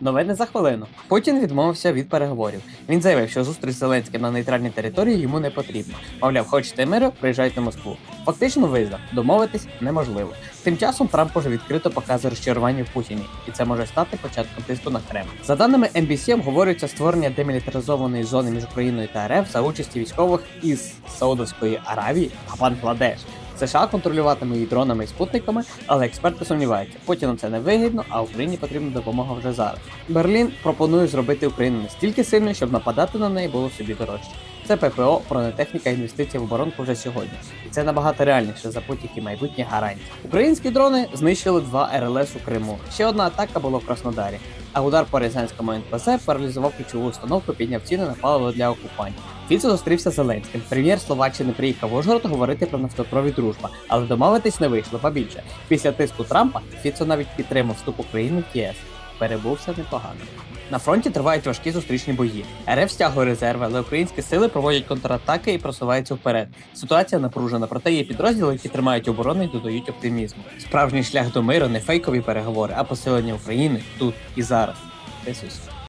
Новини за хвилину. Путін відмовився від переговорів. Він заявив, що зустріч з Зеленським на нейтральній території йому не потрібна. Мовляв, хочете миру, приїжджайте в Москву. Фактично визнав, домовитись неможливо. Тим часом Трамп уже відкрито показує розчарування в Путіні, і це може стати початком тиску на Кремль. За даними NBC, обговорюється створення демілітаризованої зони між Україною та РФ за участі військових із Саудовської Аравії та Бангладеш. США контролюватиме її дронами і спутниками, але експерти сумніваються, Путіну це не вигідно, а Україні потрібна допомога вже зараз. Берлін пропонує зробити Україну настільки сильною, щоб нападати на неї було собі дорожче. Це ППО, бронетехніка, інвестиції в оборонку вже сьогодні. І це набагато реальніше за будь-які гарантії. Українські дрони знищили два РЛС у Криму. Ще одна атака була в Краснодарі. А удар по Рязанському НПЗ паралізував ключову установку, підняв ціни на паливо для окупантів. Фіцо зустрівся з Зеленським. Прем'єр Словаччини приїхав в Ужгород говорити про нафтопровід дружба, але домовитись не вийшло побільше. Після тиску Трампа Фіцо навіть підтримав вступ України в ЄС. Перебувся непогано. На фронті тривають важкі зустрічні бої. РФ стягує резерви, але українські сили проводять контратаки і просуваються вперед. Ситуація напружена, проте є підрозділи, які тримають оборону і додають оптимізму. Справжній шлях до миру не фейкові переговори, а посилення України тут і зараз. Ісус.